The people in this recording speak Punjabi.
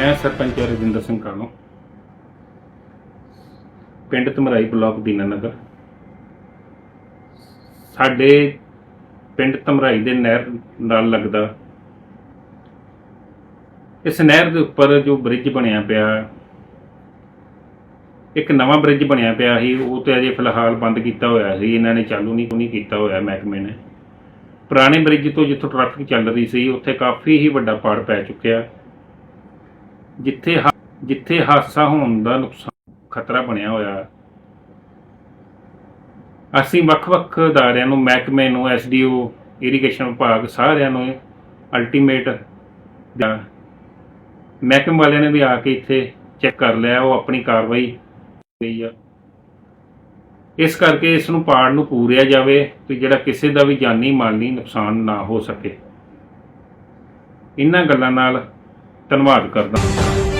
ਮੈਂ ਸਰਪੰਚ ਰਜਿੰਦਰ ਸਿੰਘ ਕਾਨੂੰ ਪਿੰਡ ਧਮਰਾਈ ਬਲਾਕ ਦੀਨਾਨਗਰ ਸਾਡੇ ਪਿੰਡ ਧਮਰਾਈ ਦੇ ਨਹਿਰ ਨਾਲ ਲੱਗਦਾ। ਇਸ ਨਹਿਰ ਦੇ ਉੱਪਰ ਜੋ ਬ੍ਰਿਜ ਬਣਿਆ ਪਿਆ, ਇੱਕ ਨਵਾਂ ਬ੍ਰਿਜ ਬਣਿਆ ਪਿਆ ਸੀ, ਉਹ ਤੇ ਅਜੇ ਫਿਲਹਾਲ ਬੰਦ ਕੀਤਾ ਹੋਇਆ ਸੀ, ਇਹਨਾਂ ਨੇ ਚਾਲੂ ਨਹੀਂ ਨਹੀਂ ਕੀਤਾ ਹੋਇਆ ਮਹਿਕਮੇ ਨੇ। ਪੁਰਾਣੇ ਬ੍ਰਿਜ ਤੋਂ ਜਿੱਥੋਂ ਟ੍ਰੈਫਿਕ ਚੱਲ ਰਹੀ ਸੀ, ਉੱਥੇ ਕਾਫੀ ਹੀ ਵੱਡਾ ਪਾੜ ਪੈ ਚੁੱਕਿਆ। ਜਿੱਥੇ ਹਾ- ਜਿੱਥੇ ਹਾਦਸਾ ਹੋਣ ਦਾ ਨੁਕਸਾਨ, ਖਤਰਾ ਬਣਿਆ ਹੋਇਆ ਅਸੀਂ ਵੱਖ-ਵੱਖ ਅਦਾਰਿਆਂ ਨੂੰ, ਮਹਿਕਮੇ ਨੂੰ ਐਸਡੀਓ ਇਰੀਗੇਸ਼ਨ ਵਿਭਾਗ ਸਾਰਿਆਂ ਨੂੰ ਅਲਟੀਮੇਟ ਦਾ ਮਹਿਕਮੇ ਵਾਲਿਆਂ ਨੇ ਵੀ ਆ ਕੇ ਇੱਥੇ ਚੈੱਕ ਕਰ ਲਿਆ, ਉਹ ਆਪਣੀ ਕਾਰਵਾਈ ਗਈ ਆ। ਇਸ ਕਰਕੇ ਇਸ ਨੂੰ ਪਾੜ ਨੂੰ ਪੂਰਿਆ ਜਾਵੇ ਤੇ ਜਿਹੜਾ ਕਿਸੇ ਦਾ ਵੀ ਜਾਨੀ ਮਾਲੀ ਨੁਕਸਾਨ ਨਾ ਹੋ ਸਕੇ। ਇਹਨਾਂ ਗੱਲਾਂ ਨਾਲ ਧੰਨਵਾਦ ਕਰਦਾ।